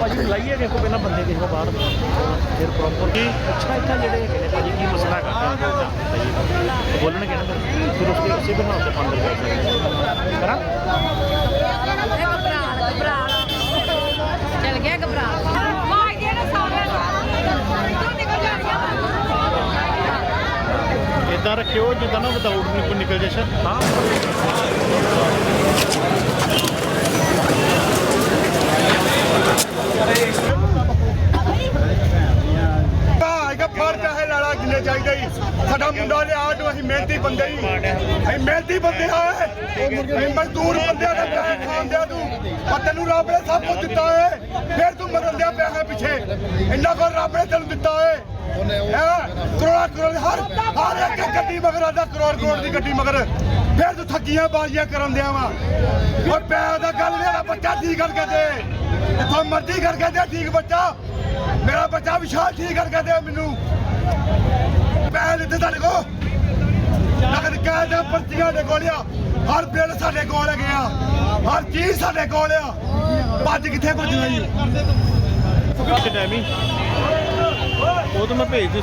ਭਾਜੀ ਲਾਈਏ ਕੋ ਪਹਿਲਾਂ ਬੰਦੇ ਕੋ ਬਾਹਰ। ਫਿਰ ਪ੍ਰੋਪਰ ਕੀ? ਅੱਛਾ ਇੱਥੇ ਜਿਹੜੇ ਹੈਗੇ ਨੇ ਭਾਜੀ ਕੀ ਮਸਲਾ ਕਰਦਾ ਬੋਲਣਗੇ ਨਾ ਫਿਰ ਫਿਰ ਉਸਕੇ ਉਸੇ ਬਣਾ ਸਕਦੇ ਕਰਾਂ ਘਬਰਾਣ ਘਬਰਾਣ ਚਲ ਗਿਆ ਘਬਰਾਣ ਮਾਈ ਦੇ ਨਾ ਸਾਰੇ ਤੂੰ ਨਿਕਲ ਜਾਣੀਆਂ ਇਦਾਂ ਰੱਖਿਓ ਜਿੱਦਾਂ ਨਾ ਵਿਦਆਊਟ ਨਿਕਲ ਨਿਕਲ ਜੇ ਸਰ ਹਾਂ। ਜਿੰਨੇ ਚਾਹੀਦਾ ਹੀ ਸਾਡਾ ਮੁੰਡਾ ਲਿਆ ਨੂੰ ਅਸੀਂ ਮਿਹਨਤੀ ਬੰਦੇ ਹੀ ਅਸੀਂ ਮਿਹਨਤੀ ਬੰਦੇ ਆ ਅਸੀਂ ਮਜ਼ਦੂਰ ਬੰਦਿਆਂ ਦਾ ਪੈਸੇ ਖਾਂਦਿਆ ਤੂੰ। ਪਰ ਤੈਨੂੰ ਰੱਬ ਨੇ ਸਭ ਕੁਝ ਦਿੱਤਾ ਏ। ਫਿਰ ਤੂੰ ਮਰਨ ਦਿਆ ਪਿਆ ਹੈ ਪਿੱਛੇ। ਇੰਨਾ ਕੁ ਰੱਬ ਨੇ ਤੈਨੂੰ ਦਿੱਤਾ ਏ। ਹੈਂ? ਕਰੋੜਾਂ ਕਰੋੜ ਹਰ ਹਰ ਗੱਡੀ ਮਗਰ ਆਦਾ, ਕਰੋੜ ਕਰੋੜ ਦੀ ਗੱਡੀ ਮਗਰ। ਫਿਰ ਤੂੰ ਠੱਗੀਆਂ ਬਾਜ਼ੀਆਂ ਕਰਨ ਦਿਆ ਵਾ। ਓਏ ਪੈ ਦਾ ਗੱਲ ਮੇਰਾ ਬੱਚਾ, ਠੀਕ ਕਰਕੇ ਦੇ ਜਿੱਥੋਂ ਮਰਜ਼ੀ ਕਰਕੇ ਦੇ ਠੀਕ ਬੱਚਾ। ਮੇਰਾ ਬੱਚਾ ਵਿਸ਼ਾਲ ਠੀਕ ਕਰਕੇ ਦੇ ਮੈਨੂੰ। ਪੈਸੇ ਦਿੱਤੇ ਤੁਹਾਡੇ ਕੋ ਨਗਦ ਕਹਿ ਪਰਚੀਆਂ ਦੇ ਕੋਲ ਹਰ ਬਿੱਲ ਸਾਡੇ ਕੋਲ ਹੈਗੇ ਆ। ਹਰ ਚੀਜ਼ ਸਾਡੇ ਕੋਲ ਆ। ਭੱਜ ਕਿੱਥੇ ਭੱਜਣਾ ਜੀ ਉਸੇ ਟਾਈਮ ਉਹ ਤਾਂ ਮੈਂ ਭੇਜ ਦੂੰ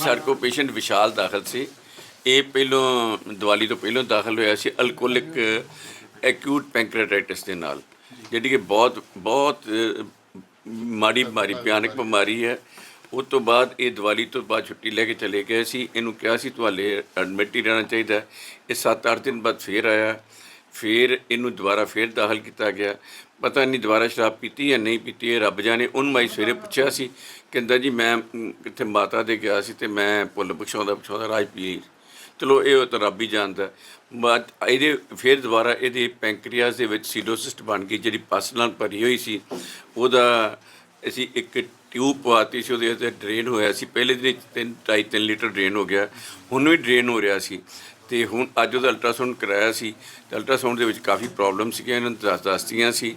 ਸਾਡੇ ਕੋਲ ਪੇਸ਼ੈਂਟ ਵਿਸ਼ਾਲ ਦਾਖਲ ਸੀ। ਇਹ ਪਹਿਲੋਂ ਦੀਵਾਲੀ ਤੋਂ ਪਹਿਲੋਂ ਦਾਖਲ ਹੋਇਆ ਸੀ ਅਲਕੋਹਲਿਕ ਐਕਿਊਟ ਪੈਂਕ੍ਰੀਆਟਾਈਟਿਸ ਦੇ ਨਾਲ। ਜਿਹੜੀ ਕਿ ਬਹੁਤ ਬਹੁਤ ਮਾੜੀ ਬਿਮਾਰੀ, ਭਿਆਨਕ ਬਿਮਾਰੀ ਹੈ। ਉਸ ਤੋਂ ਬਾਅਦ ਇਹ ਦੀਵਾਲੀ ਤੋਂ ਬਾਅਦ ਛੁੱਟੀ ਲੈ ਕੇ ਚਲੇ ਗਏ ਸੀ। ਇਹਨੂੰ ਕਿਹਾ ਸੀ, ਤੁਹਾਡੇ ਐਡਮਿਟ ਹੀ ਰਹਿਣਾ ਚਾਹੀਦਾ ਇਹ 7-8 ਦਿਨ ਬਾਅਦ ਫੇਰ ਆਇਆ। ਫਿਰ ਇਹਨੂੰ ਦੁਬਾਰਾ ਫਿਰ ਦਾਖਲ ਕੀਤਾ ਗਿਆ। ਪਤਾ ਨਹੀਂ ਦੁਬਾਰਾ ਸ਼ਰਾਬ ਪੀਤੀ ਜਾਂ ਨਹੀਂ ਪੀਤੀ, ਇਹ ਰੱਬ ਜਾਣੇ। ਉਹਨੂੰ ਮਾਈ ਸਵੇਰੇ ਪੁੱਛਿਆ ਸੀ, ਕਹਿੰਦਾ ਜੀ ਮੈਂ ਕਿੱਥੇ ਮਾਤਾ ਦੇ ਗਿਆ ਸੀ ਤੇ ਮੈਂ ਭੁੱਲ ਬਖਸ਼ਾਉਂਦਾ ਬਖਸ਼ਾਉਂਦਾ ਰਾਜ ਪੀ ਚਲੋ, ਇਹ ਤਾਂ ਰੱਬ ਹੀ ਜਾਣਦਾ। ਬਾਅਦ ਇਹਦੇ ਫਿਰ ਦੁਬਾਰਾ ਇਹਦੇ ਪੈਂਕਰੀਆਸ ਦੇ ਵਿੱਚ ਸੀਡੋਸਿਸਟ ਬਣ ਗਈ, ਜਿਹੜੀ ਪਸ ਨਾਲ ਭਰੀ ਹੋਈ ਸੀ। ਉਹਦਾ ਅਸੀਂ ਇੱਕ ਟਿਊਬ ਪਵਾਤੀ ਸੀ, ਉਹਦੇ ਤੇ ਡਰੇਨ ਹੋਇਆ ਸੀ। ਪਹਿਲੇ ਦਿਨ 3 2.5 ਲੀਟਰ ਡਰੇਨ ਹੋ ਗਿਆ। ਹੁਣ ਵੀ ਡਰੇਨ ਹੋ ਰਿਹਾ ਸੀ। ਤੇ ਹੁਣ ਅੱਜ ਉਹਦਾ ਅਲਟਰਾਸਾਊਂਡ ਕਰਾਇਆ ਸੀ ਤੇ ਅਲਟਰਾਸਾਊਂਡ ਦੇ ਵਿੱਚ ਕਾਫੀ ਪ੍ਰੋਬਲਮ ਸੀਗੀਆਂ ਇਹਨਾਂ ਨੂੰ ਦੱਸ ਦੱਸਤੀਆਂ ਸੀ।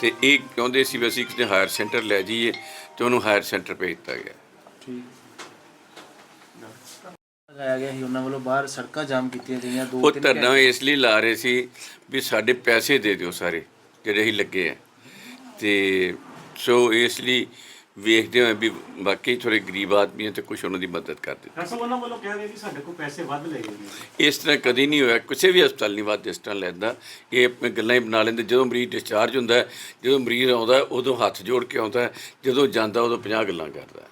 ਤੇ ਇਹ ਚਾਹੁੰਦੇ ਸੀ ਵੀ ਅਸੀਂ ਕਿਸੇ ਹਾਇਰ ਸੈਂਟਰ ਲੈ ਜਾਈਏ ਤੇ ਉਹਨੂੰ ਹਾਇਰ ਸੈਂਟਰ ਭੇਜ ਦਿੱਤਾ ਗਿਆ। ਲਗਾਇਆ ਗਿਆ ਸੀ ਉਹਨਾਂ ਵੱਲੋਂ ਬਾਹਰ ਸੜਕਾਂ ਜਾਮ ਕੀਤੀਆਂ ਗਈਆਂ ਦੋ ਉਹ ਤਿੰਨ ਧਰਨਾ ਇਸ ਲਈ ਲਾ ਰਹੇ ਸੀ ਵੀ ਸਾਡੇ ਪੈਸੇ ਦੇ ਦਿਓ ਸਾਰੇ ਜਿਹੜੇ ਅਸੀਂ ਲੱਗੇ ਆ। ਤੇ ਸੋ ਇਸ ਲਈ ਵੇਖਦੇ ਹੋਏ ਵੀ ਵਾਕਈ ਥੋੜੇ ਗਰੀਬ ਆਦਮੀ ਆ ਤੇ ਕੁਝ ਉਹਨਾਂ ਦੀ ਮਦਦ ਕਰ ਦਿੱਤੀ। ਅਸਲ ਉਹਨਾਂ ਵੱਲੋਂ ਕਿਹਾ ਗਿਆ ਕਿ ਸਾਡੇ ਕੋਲ ਪੈਸੇ ਵੱਧ ਲਏ ਗਏ ਨੇ। ਇਸ ਤਰ੍ਹਾਂ ਕਦੀ ਨਹੀਂ ਹੋਇਆ ਕਿਸੇ ਵੀ ਹਸਪਤਾਲ ਨਹੀਂ ਵੱਧ ਇਸ ਤਰ੍ਹਾਂ ਲੈਂਦਾ। ਇਹ ਆਪਣੇ ਗੱਲਾਂ ਹੀ ਬਣਾ ਲੈਂਦੇ ਜਦੋਂ ਮਰੀਜ਼ ਡਿਸਚਾਰਜ ਹੁੰਦਾ ਹੈ, ਜਦੋਂ ਮਰੀਜ਼ ਆਉਂਦਾ ਹੈ, ਉਦੋਂ ਹੱਥ ਜੋੜ ਕੇ ਆਉਂਦਾ ਹੈ, ਜਦੋਂ ਜਾਂਦਾ ਉਦੋਂ 50 ਗੱਲਾਂ ਕਰਦਾ। ਹੈ।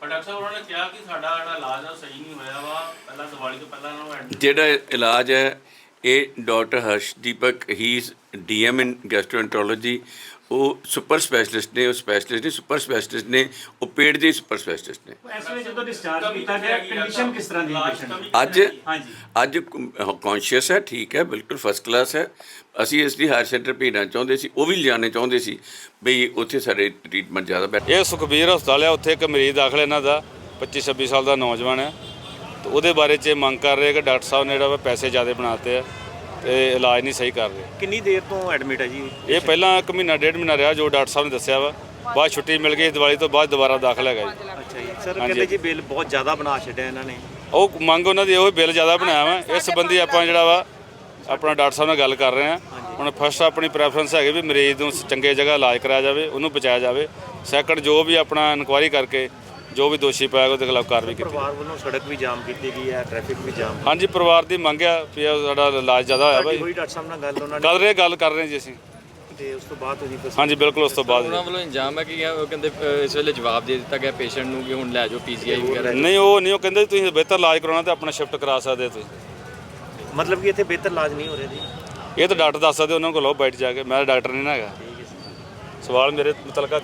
ਪਰ ਡਾਕਟਰ ਸਾਹਿਬ ਉਹਨਾਂ ਨੇ ਕਿਹਾ ਕਿ ਸਾਡਾ ਜਿਹੜਾ ਇਲਾਜ ਆ ਸਹੀ ਨਹੀਂ ਹੋਇਆ ਵਾ। ਪਹਿਲਾਂ ਦੀਵਾਲੀ ਤੋਂ ਪਹਿਲਾਂ ਇਹਨਾਂ ਨੂੰ ਐਡਮਿਟ ਜਿਹੜਾ ਇਲਾਜ ਹੈ ਇਹ doctor ਹਰਸ਼ਦੀਪਕ he DM in gastroenterology ਉਹ ਸੁਪਰ ਸਪੈਸ਼ਲਿਸਟ ਨੇ ਉਹ ਸਪੈਸ਼ਲਿਸਟ ਨੇ ਸੁਪਰ ਸਪੈਸ਼ਲਿਸਟ ਨੇ ਉਹ ਪੇਟ ਦੇ ਸੁਪਰ ਸਪੈਸ਼ਲਿਸਟ ਨੇ। ਇਸ ਵੇਲੇ ਜਦੋਂ ਡਿਸਚਾਰਜ ਕੀਤਾ ਗਿਆ ਕੰਡੀਸ਼ਨ ਕਿਸ ਤਰ੍ਹਾਂ ਦੀ ਹੈ patient ਦੀ? ਅੱਜ ਹਾਂਜੀ। ਅੱਜ ਕੌਨਸ਼ੀਅਸ ਹੈ ਠੀਕ ਹੈ ਬਿਲਕੁਲ ਫਸਟ ਕਲਾਸ ਹੈ। ਅਸੀਂ ਇਸ ਲਈ ਹਾਇਰ ਸੈਂਟਰ ਭੇਜਣਾ ਚਾਹੁੰਦੇ ਸੀ ਉਹ ਵੀ ਲਿਜਾਣੇ ਚਾਹੁੰਦੇ ਸੀ ਬਈ ਉੱਥੇ ਸਾਡੇ ਟ੍ਰੀਟਮੈਂਟ ਜ਼ਿਆਦਾ ਬੈਟਰ ਇਹ ਸੁਖਬੀਰ ਹਸਪਤਾਲ ਆ ਉੱਥੇ ਇੱਕ ਮਰੀਜ਼ ਦਾਖਲ ਇਹਨਾਂ ਦਾ 25 26 ਸਾਲ ਦਾ ਨੌਜਵਾਨ ਹੈ। ਤੇ ਉਹਦੇ ਬਾਰੇ 'ਚ ਇਹ ਮੰਗ ਕਰ ਰਹੇ ਕਿ ਡਾਕਟਰ ਸਾਹਿਬ ਨੇ ਜਿਹੜਾ ਵਾ ਪੈਸੇ ਜ਼ਿਆਦਾ ਬਣਾਤੇ ਆ। ਤੇ ਇਲਾਜ ਨਹੀਂ ਸਹੀ ਕਰ ਰਹੇ। ਕਿੰਨੀ ਦੇਰ ਤੋਂ ਐਡਮਿਟ ਹੈ ਜੀ? ਇਹ ਪਹਿਲਾਂ ਇੱਕ ਮਹੀਨਾ ਡੇਢ ਮਹੀਨਾ ਰਿਹਾ ਜੋ ਡਾਕਟਰ ਸਾਹਿਬ ਨੇ ਦੱਸਿਆ ਵਾ। ਬਾਅਦ ਛੁੱਟੀ ਮਿਲ ਗਈ ਦੀਵਾਲੀ ਤੋਂ ਬਾਅਦ ਦੁਬਾਰਾ ਦਾਖਲ ਹੈਗਾ ਜੀ। ਅੱਛਾ ਜੀ। ਸਰ। ਕਹਿੰਦੇ ਜੀ ਬਿੱਲ ਬਹੁਤ ਜ਼ਿਆਦਾ ਬਣਾ ਛੱਡਿਆ ਇਹਨਾਂ ਨੇ। ਉਹ ਮੰਗ ਉਹਨਾਂ ਦੀ ਉਹ ਬਿੱਲ ਜ਼ਿਆਦਾ ਬਣਾਇਆ ਵਾ। ਇਸ ਸੰਬੰਧੀ ਆਪਾਂ ਜਿਹੜਾ ਵਾ ਆਪਣਾ ਡਾਕਟਰ ਸਾਹਿਬ ਨਾਲ ਗੱਲ ਕਰ ਰਹੇ ਹਾਂ। ਹੁਣ ਫਸਟ ਆਪਣੀ ਪ੍ਰੈਫਰੈਂਸ ਹੈਗੀ ਵੀ ਮਰੀਜ਼ ਨੂੰ ਚੰਗੇ ਜਗ੍ਹਾ ਇਲਾਜ ਕਰਾਇਆ ਜਾਵੇ ਉਹਨੂੰ ਬਚਾਇਆ ਜਾਵੇ। ਸੈਕੰਡ ਜੋ ਵੀ ਆਪਣਾ ਇਨਕੁਆਇਰੀ ਕਰਕੇ ਜੋ ਵੀ ਦੋਸ਼ੀ ਪਾਇਆ ਉਹਦੇ ਖਿਲਾਫ ਕਾਰਵਾਈ ਕੀਤੀ। ਪਰਿਵਾਰ ਵੱਲੋਂ ਸੜਕ ਵੀ ਜਾਮ ਕੀਤੀ ਗਈ ਹੈ ਟ੍ਰੈਫਿਕ ਵੀ ਜਾਮ। ਹਾਂਜੀ ਪਰਿਵਾਰ ਦੀ ਮੰਗ ਆ ਵੀ ਇਹ ਸਾਡਾ ਇਲਾਜ ਜ਼ਿਆਦਾ ਹੋਇਆ ਭਾਈ। ਡਾਕਟਰ ਸਾਹਿਬ ਨਾਲ ਗੱਲ ਉਹਨਾਂ ਨੇ? ਕਰ ਰਹੇ ਗੱਲ ਕਰ ਰਹੇ ਜੀ ਅਸੀਂ। ਤੇ ਉਸ ਤੋਂ ਬਾਅਦ ਤੁਸੀਂ ਦੱਸੋ। ਹਾਂਜੀ ਬਿਲਕੁਲ ਉਸ ਤੋਂ ਬਾਅਦ ਉਹਨਾਂ ਵੱਲੋਂ ਇੰਜਾਮ ਹੈ ਕਿ ਉਹ ਕਹਿੰਦੇ ਅ, ਇਸ ਵੇਲੇ ਜਵਾਬ ਦੇ ਦਿੱਤਾ ਗਿਆ ਪੇਸ਼ੈਂਟ ਨੂੰ ਕਿ ਹੁਣ ਲੈ ਜਾਓ ਪੀਜੀਆਈ ਵਗੈਰਾ। ਨਹੀਂ ਉਹ ਨਹੀਂ ਉਹ ਕਹਿੰਦੇ ਤੁਸੀਂ ਬਿਹਤਰ ਇਲਾਜ ਕਰਾਉਣਾ ਤੇ ਆਪਣਾ ਸ਼ਿਫਟ ਕਰਾ ਸਕਦੇ ਹੋ ਤੁਸੀਂ। ਮਤਲਬ ਕਿ ਇੱਥੇ ਬਿਹਤਰ ਇਲਾਜ ਨਹੀਂ ਹੋ ਰਿਹਾ ਜੀ? ਇਹ ਤਾਂ ਡਾਕਟਰ ਦੱਸ ਸਕਦੇ ਉਹਨਾਂ ਕੋਲ ਲਓ ਬੈਠ ਜਾ ਕੇ। ਮੈਂ ਡਾਕਟਰ ਨਹੀਂ ਨਾ ਹੈਗਾ। ਸਵਾਲ ਮੇਰੇ ਮੁਤਲਕਾ